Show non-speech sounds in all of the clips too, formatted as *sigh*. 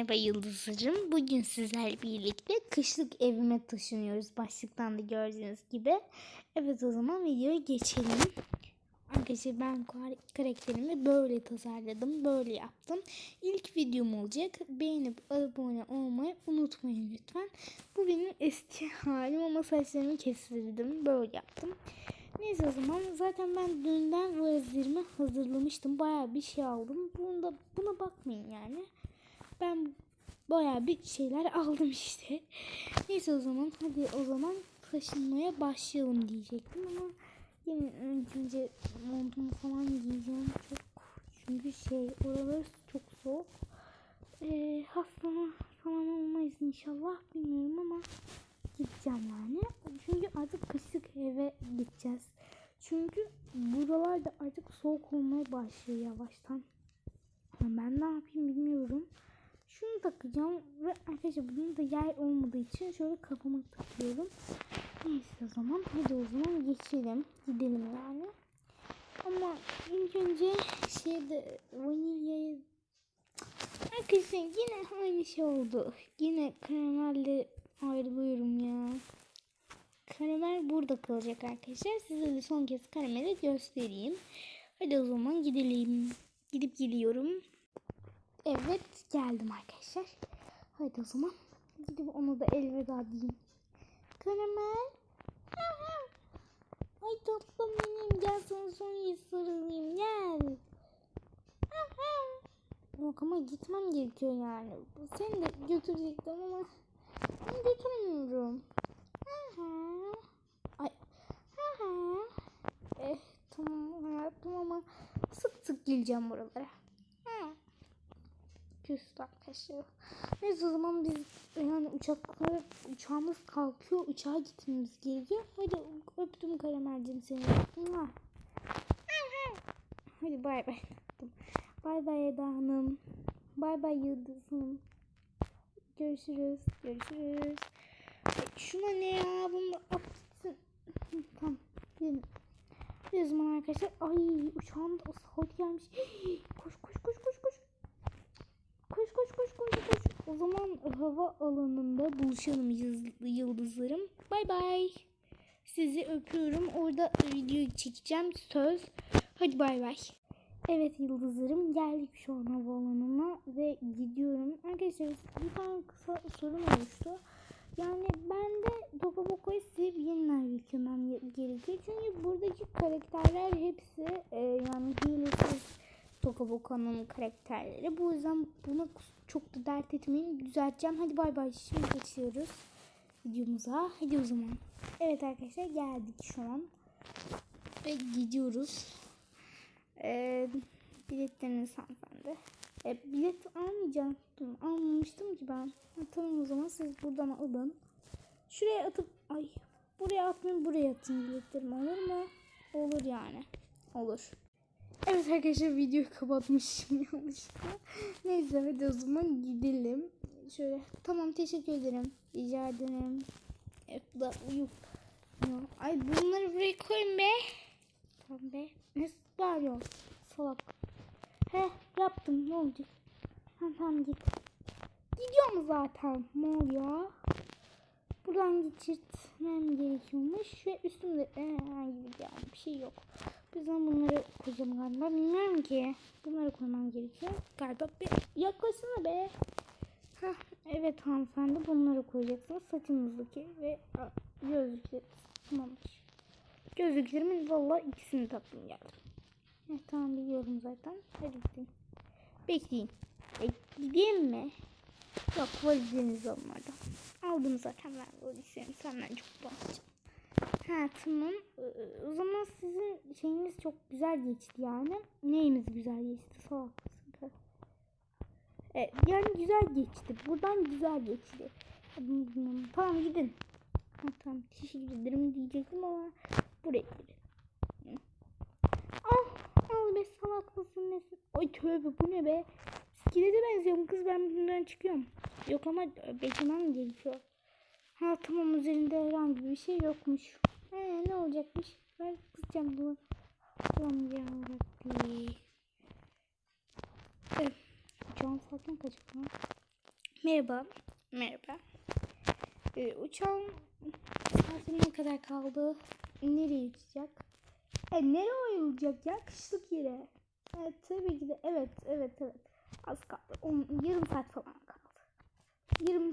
Merhaba Yıldızlarım. Bugün sizlerle birlikte kışlık evime taşınıyoruz. Başlıktan da gördüğünüz gibi. Evet o zaman videoya geçelim. Arkadaşlar ben kar- karakterimi böyle tasarladım. Böyle yaptım. İlk videom olacak. Beğenip abone olmayı unutmayın lütfen. Bu benim eski *laughs* halim ama saçlarımı kestirdim. Böyle yaptım. Neyse o zaman zaten ben dünden valizlerimi hazırlamıştım. Bayağı bir şey aldım. Bunda, buna bakmayın yani. Ben bayağı bir şeyler aldım işte. Neyse o zaman hadi o zaman taşınmaya başlayalım diyecektim ama yine önce montumu falan giyeceğim çok çünkü şey oralar çok soğuk. Ee, hastama falan olmayız inşallah bilmiyorum ama gideceğim yani. Çünkü artık kışlık eve gideceğiz. Çünkü buralarda artık soğuk olmaya başlıyor yavaştan. Ben ne yapayım bilmiyorum. Şunu takacağım ve arkadaşlar bunun da yer olmadığı için şöyle kafama takıyorum. Neyse o zaman hadi o zaman geçelim. Gidelim yani. Ama ilk önce şeyde vanilyayı Arkadaşlar yine aynı şey oldu. Yine karamelle ayrılıyorum ya. Karamel burada kalacak arkadaşlar. Size de son kez karameli göstereyim. Hadi o zaman gidelim. Gidip geliyorum. Evet geldim arkadaşlar. Hadi o zaman gidip onu da elveda diyeyim. Karamel. *laughs* Ay tatlım benim gel sana son kez sarılayım gel. *laughs* Yok ama gitmem gerekiyor yani. Seni de götürecektim ama ben götürmüyorum. *laughs* Ay. Eh, tamam hayatım ama sık sık geleceğim buralara. Küstü arkadaşlar. Neyse o zaman biz yani uçaklar uçağımız kalkıyor. Uçağa gitmemiz gerekiyor. Hadi öptüm karamelcim seni. Hadi bay bay. Bay bay Eda Hanım. Bay bay Yıldız'ım. Görüşürüz. Görüşürüz. Şuna ne ya? Bunu at gitsin. Tamam. Gidelim. Bir zaman arkadaşlar. Ay uçağım da saat gelmiş. *gasps* Koş koş koş koş koş. Koş koş koş koş. O zaman hava alanında buluşalım yıldız- yıldızlarım. Bay bay. Sizi öpüyorum. Orada video çekeceğim. Söz. Hadi bay bay. Evet yıldızlarım geldik şu an havaalanına ve gidiyorum. Arkadaşlar bir tane kısa sorun oluştu. Yani ben de Toka Boka'yı silip yeniden yüklemem ge- gerekiyor. Çünkü buradaki karakterler hepsi e, yani hilesiz Toka Boka'nın karakterleri. Bu yüzden buna çok da dert etmeyin. Düzelteceğim. Hadi bay bay. Şimdi geçiyoruz videomuza. Hadi o zaman. Evet arkadaşlar geldik şu an. Ve gidiyoruz. Ee, biletleriniz hanımefendi. E, bilet almayacaktım. Almamıştım ki ben. Ha, tamam o zaman siz buradan alın. Şuraya atıp ay buraya atmayın buraya atın biletlerimi olur mu? Olur yani. Olur. Evet arkadaşlar videoyu kapatmışım *laughs* yanlışlıkla. Neyse hadi o zaman gidelim. Şöyle tamam teşekkür ederim. Rica ederim. Uyuk. Ay bunları buraya koyun be. Tamam be. Ne bağırıyorsun? Salak. He yaptım ne olacak? Ha, tamam git. Gidiyorum zaten. Ne oluyor? Buradan geçirtmem gerekiyormuş ve üstümde herhangi bir yani bir şey yok. Yüzden bunları koyacağım galiba. Bilmiyorum ki. Bunları koymam gerekiyor. Galiba bir yaklaşsana be. Hah, evet hanımefendi bunları koyacaksınız. Saçınızdaki ve gözlükleri. Tamamdır. Gözlüklerimin valla ikisini taktım geldim. Evet tamam biliyorum zaten. Hadi gidin. Bekleyin. E, gideyim mi? Yok valizlerinizi alın oradan. Aldım zaten ben valizlerimi senden çok alacağım. Ha tamam. Ee, O zaman sizin şeyiniz çok güzel geçti yani. Neyiniz güzel geçti? Sağ mısın? Evet, yani güzel geçti. Buradan güzel geçti. Tamam gidin. Ha, tamam teşekkür ederim diyecektim ama buraya gidin. Ah, al be salak mısın nesin? Ay tövbe bu ne be? Skilete benziyorum kız ben bundan çıkıyorum. Yok ama beklemem gerekiyor. Ha tamam üzerinde herhangi bir şey yokmuş. He ne olacakmış? Ben kızacağım bunu. Tamam ya Rabbi. Evet. Can sakin kaçık lan. Merhaba. Merhaba. Ee, uçağın saati ne kadar kaldı? Nereye uçacak? E nereye ayrılacak ya? Kışlık yere. Evet tabii ki de. Evet evet evet. Az kaldı. On, yarım saat falan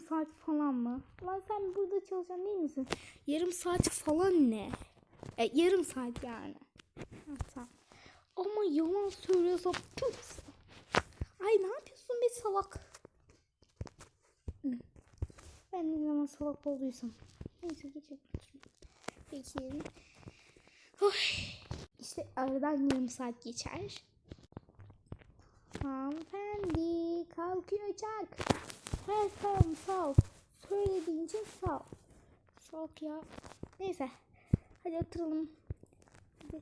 saat falan mı? Lan sen burada çalışan değil misin? Yarım saat falan ne? E, yarım saat yani. Ha, tamam. Ama yalan söylüyorsa pıs. Ay ne yapıyorsun be salak? Ben ne zaman salak olduysam. Neyse geçelim. Peki. Oy. İşte aradan yarım saat geçer. Hanımefendi kalkıyor uçak. Her tamam sağ ol. Söylediğin için sağ ol. Sağ ol ya. Neyse. Hadi oturalım. Hadi.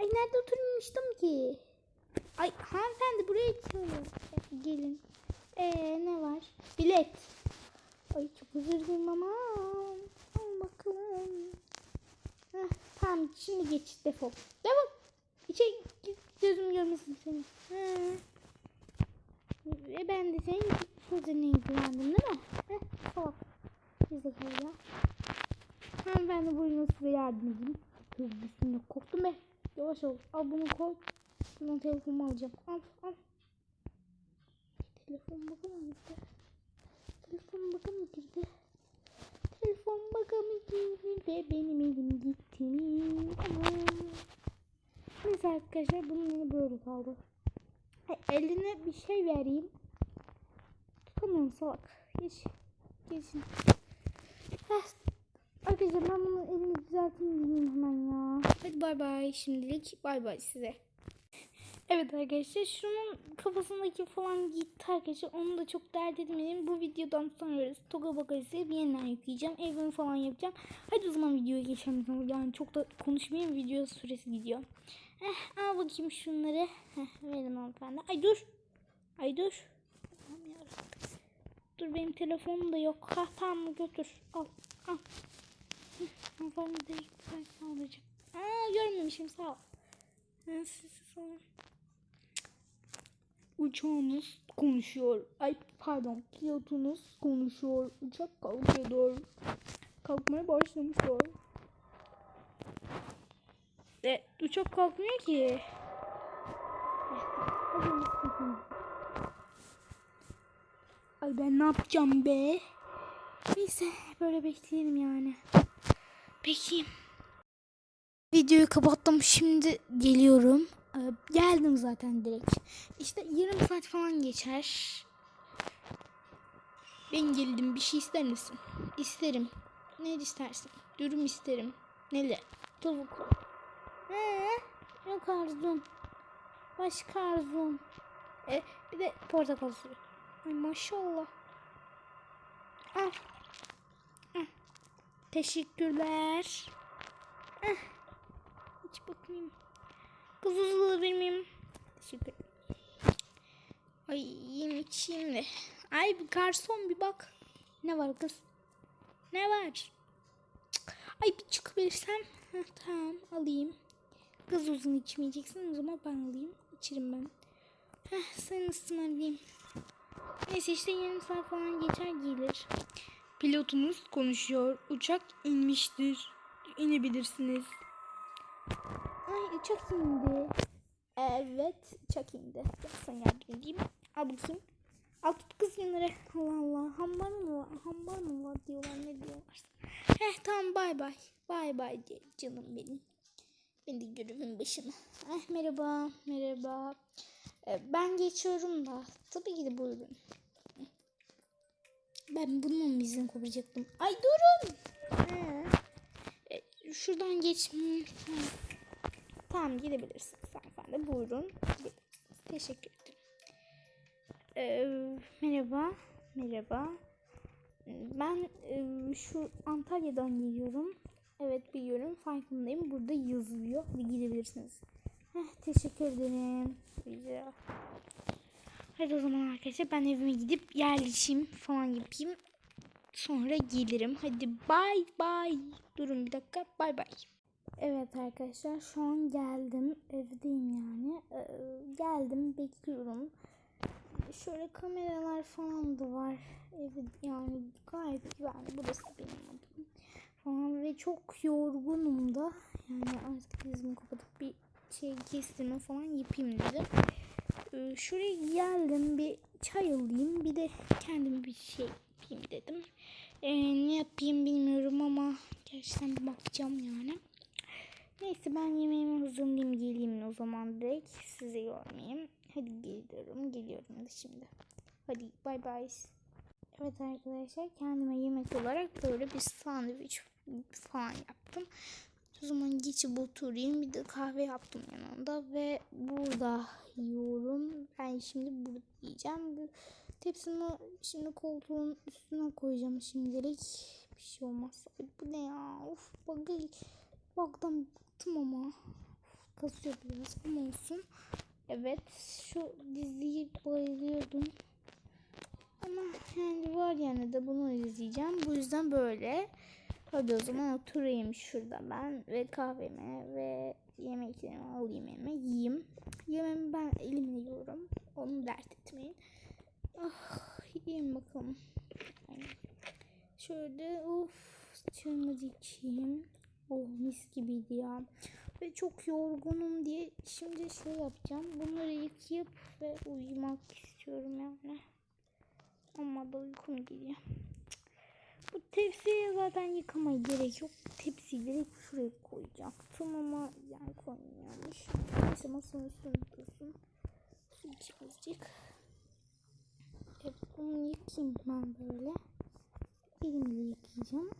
Ay nerede oturmuştum ki? Ay hanımefendi buraya gelin. Gelin. Ee ne var? Bilet. Ay çok özür dilerim ama. Al bakalım. Heh, tamam şimdi geç defol. Defol. İçeri gözüm görmesin seni. He. Ve ben de senin sözüne ilgilendim değil mi? Heh, salak. Gerizekalı ya. Hanımefendi buyurun size yardım edeyim. Dur bismillah korktum be. Ol. Al bunu koy. Bundan telefonumu alacağım. Al al. Telefon bakalım gitti. Telefon bakalım girdi. Telefon bakalım girdi ve benim elim gitti. Aman. Neyse arkadaşlar bunun böyle kaldı. E, eline bir şey vereyim. Tutamıyorum salak. Geç. Geçin. Heh. Arkadaşlar ben bunun elini düzelteyim diyeyim hemen ya. Hadi bay bay şimdilik. Bay bay size. Evet arkadaşlar şunun kafasındaki falan gitti arkadaşlar. Onu da çok dert etmedim. Bu videodan sonra Toga Bagajı yeniden yükleyeceğim. Evimi falan yapacağım. Hadi o zaman videoya geçelim. Yani çok da konuşmayayım. Video süresi gidiyor. Eh, al bakayım şunları. Heh, verin hanımefendi. Ay dur. Ay dur. Dur benim telefonum da yok. Ha tamam götür. Al. Al. Hanımefendi de ben alacağım. Aa görmemişim sağ ol. Uçağınız konuşuyor. Ay pardon pilotunuz konuşuyor. Uçak kalkıyor. Kalkmaya başlamışlar. E, uçak kalkmıyor ki. Ay ben ne yapacağım be? Neyse böyle bekleyelim yani. Peki. Videoyu kapattım. Şimdi geliyorum. Ee, geldim zaten direkt. İşte yarım saat falan geçer. Ben geldim. Bir şey ister misin? İsterim. Ne istersin? Dürüm isterim. Neler? Tavuk. Ee, yok arzum. Başka arzum. E, bir de portakal suyu. Ay maşallah. Al. Al. Teşekkürler. Hiç bakmayayım. Hızlı alabilir miyim? Teşekkür. Ay yiyeyim içeyim de. Ay bir garson bir bak. Ne var kız? Ne var? Ay bir çıkabilirsem. Heh, tamam alayım. Kız uzun içmeyeceksin o zaman ben alayım. İçerim ben. Heh, sen ısmarlayayım. Neyse işte yarım saat falan geçer gelir. Pilotunuz konuşuyor. Uçak inmiştir. İnebilirsiniz. Ay uçak indi. Evet uçak indi. Sana yardım edeyim. Al bakayım. Al tut kız bunları. Allah Allah. Hambar mı var? Hambar mı var diyorlar ne diyorlar. Heh tamam bay bay. Bay bay diye canım benim. Ben de görevin başına. Eh merhaba. Merhaba. Ee, ben geçiyorum da. Tabii ki de buyurun. Ben bunun izin kopacaktım? Ay durun. He. E, şuradan geç. Hmm, tamam. Tamam gidebilirsiniz hanımefendi. Buyurun. Teşekkür ederim. Ee, merhaba. Merhaba. Ben e, şu Antalya'dan geliyorum. Evet biliyorum. Farkındayım. Burada yazılıyor. Hadi gidebilirsiniz. Heh, teşekkür ederim. Rica. Hadi o zaman arkadaşlar ben evime gidip yerleşeyim falan yapayım. Sonra gelirim. Hadi bay bay. Durun bir dakika. Bay bay. Evet arkadaşlar şu an geldim. Evdeyim yani. Ee, geldim bekliyorum. Şöyle kameralar falan da var. Evde yani gayet güvenli. Burası benim odam falan ve çok yorgunum da. Yani artık dizimi kapatıp bir şey kestirme falan yapayım dedim. Ee, şuraya geldim bir çay alayım bir de kendime bir şey yapayım dedim. Ee, ne yapayım bilmiyorum ama gerçekten bir bakacağım yani. Neyse ben yemeğimi hazırlayayım geleyim o zaman direkt sizi görmeyeyim. Hadi geliyorum geliyorum hadi şimdi. Hadi bay bay. Evet arkadaşlar kendime yemek olarak böyle bir sandviç falan yaptım. O zaman geçip oturayım bir de kahve yaptım yanında ve burada yiyorum. Ben şimdi burada yiyeceğim. Bu tepsimi şimdi koltuğun üstüne koyacağım şimdilik. Bir şey olmaz. Ay, bu ne ya? Of bug'ı bug'dan bıktım ama. Of, kasıyor biraz ama olsun. Evet şu diziyi bayılıyordum. Ama yani var yani de bunu izleyeceğim. Bu yüzden böyle. Hadi o zaman oturayım şurada ben ve kahvemi ve yemeklerimi alayım elime yiyeyim. Yemeğimi ben elimle yiyorum. Onu dert etmeyin. Ah yiyeyim bakalım. Yani şöyle of çayımı içeyim. Oh mis gibiydi ya. Ve çok yorgunum diye şimdi şey yapacağım. Bunları yıkayıp ve uyumak istiyorum yani. Ama da uykum geliyor. Bu tepsiyi zaten yıkamaya gerek yok. Tepsiyi direkt şuraya koyacaktım ama yani koymuyormuş. Neyse masanın üstünde dursun. Su azıcık. Evet bunu yıkayayım ben böyle. Elimle yıkayacağım.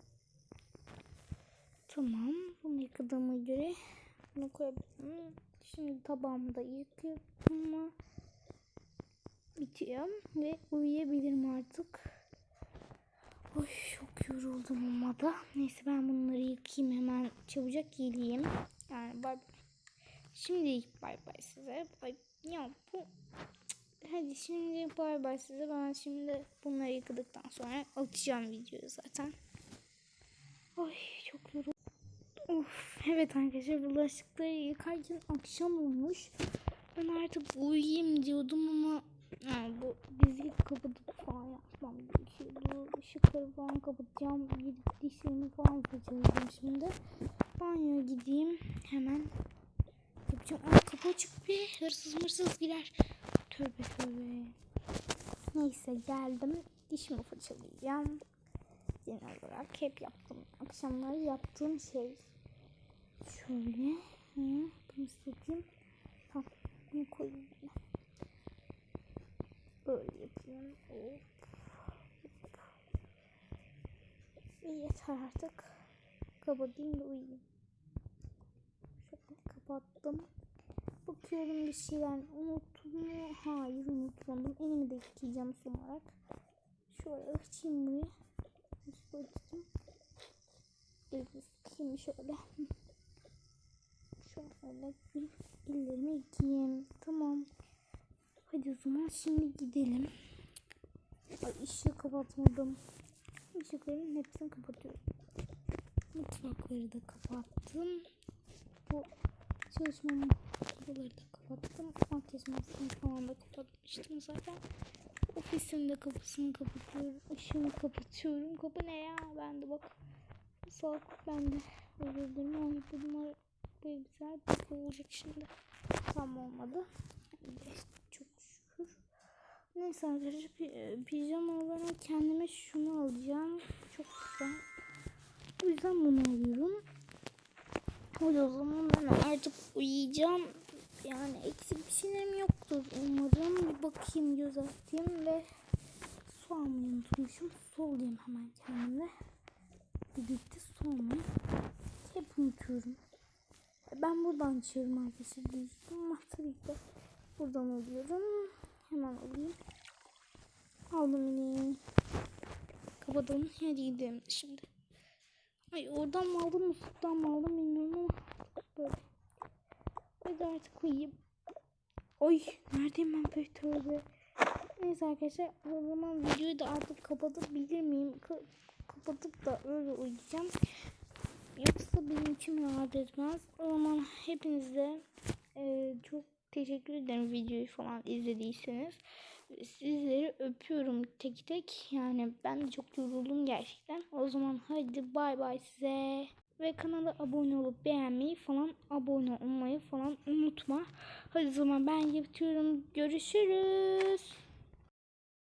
Tamam. Bunu yıkadığıma göre bunu koyabilirim. Şimdi tabağımı da yıkıyorum ama bitiyor ve uyuyabilirim artık. Oy çok yoruldum ama da. Neyse ben bunları yıkayayım hemen çabucak geleyim. Yani bay bay. Şimdi bay bay size. Bay ya bu Hadi şimdi bay bay size. Ben şimdi bunları yıkadıktan sonra atacağım videoyu zaten. Oy çok yoruldum. Of evet arkadaşlar bulaşıkları yıkarken akşam olmuş. Ben artık uyuyayım diyordum ama yani bu diziyi kapatıp falan yapmam gerekiyordu. Işıkları falan kapatacağım. Gidip dişlerimi falan fırçalayacağım şimdi. Banyoya gideyim. Hemen yapacağım. Aa, kapı açık bir hırsız mırsız girer. Tövbe tövbe. Neyse geldim. Dişimi fırçalayacağım. Genel olarak hep yaptım. Akşamları yaptığım şey. Şöyle. Hı, bunu satayım. Tamam. Bunu koyayım. Yine. Böyle yapayım. Hop. Ve yeter artık. Kapatayım da uyuyayım. Şöyle kapattım. Bakıyorum bir şeyler unuttum mu? Hayır unutmadım. Elimi de yıkayacağım son olarak. Şöyle açayım burayı. Üstü açtım. Elimi şöyle. Şöyle bir ellerimi yıkayayım. Tamam. Hadi o zaman şimdi gidelim. Ay ışığı kapatmadım. Işıkların hepsini kapatıyorum. Mutfakları da kapattım. Bu çalışma kapıları da kapattım. Makyaj masasını falan da kapatmıştım zaten. Ofisin de kapısını kapatıyorum. Işığını kapatıyorum. Kapı ne ya? Ben de bak. Salak ben de. Özür dilerim. Ay bunlar bu elbiseler olacak şimdi. Tam olmadı. Neyse arkadaşlar pi- pijama olarak kendime şunu alacağım. Çok güzel. O yüzden bunu alıyorum. Hadi o zaman ben artık uyuyacağım. Yani eksik bir şeylerim yoktur umarım. Bir bakayım göz atayım ve su almayı unutmuşum. Su alayım hemen kendime. Birlikte su almayı hep unutuyorum. Ben buradan içiyorum arkadaşlar. Ama tabii ki buradan alıyorum. Hemen alayım. Aldım yine. Kapatalım. Hadi gidelim şimdi. Ay oradan mı aldım mı sütten mi aldım bilmiyorum ama böyle. Hadi artık uyuyayım. Oy neredeyim ben böyle tövbe. Neyse arkadaşlar o zaman videoyu da artık kapatıp bilir miyim? Ka- kapatıp da öyle uyuyacağım. Yoksa benim içim rahat etmez. O zaman hepinize e, çok teşekkür ederim videoyu falan izlediyseniz. Sizleri öpüyorum tek tek. Yani ben de çok yoruldum gerçekten. O zaman hadi bay bay size. Ve kanala abone olup beğenmeyi falan abone olmayı falan unutma. Hadi zaman ben yatıyorum. Görüşürüz.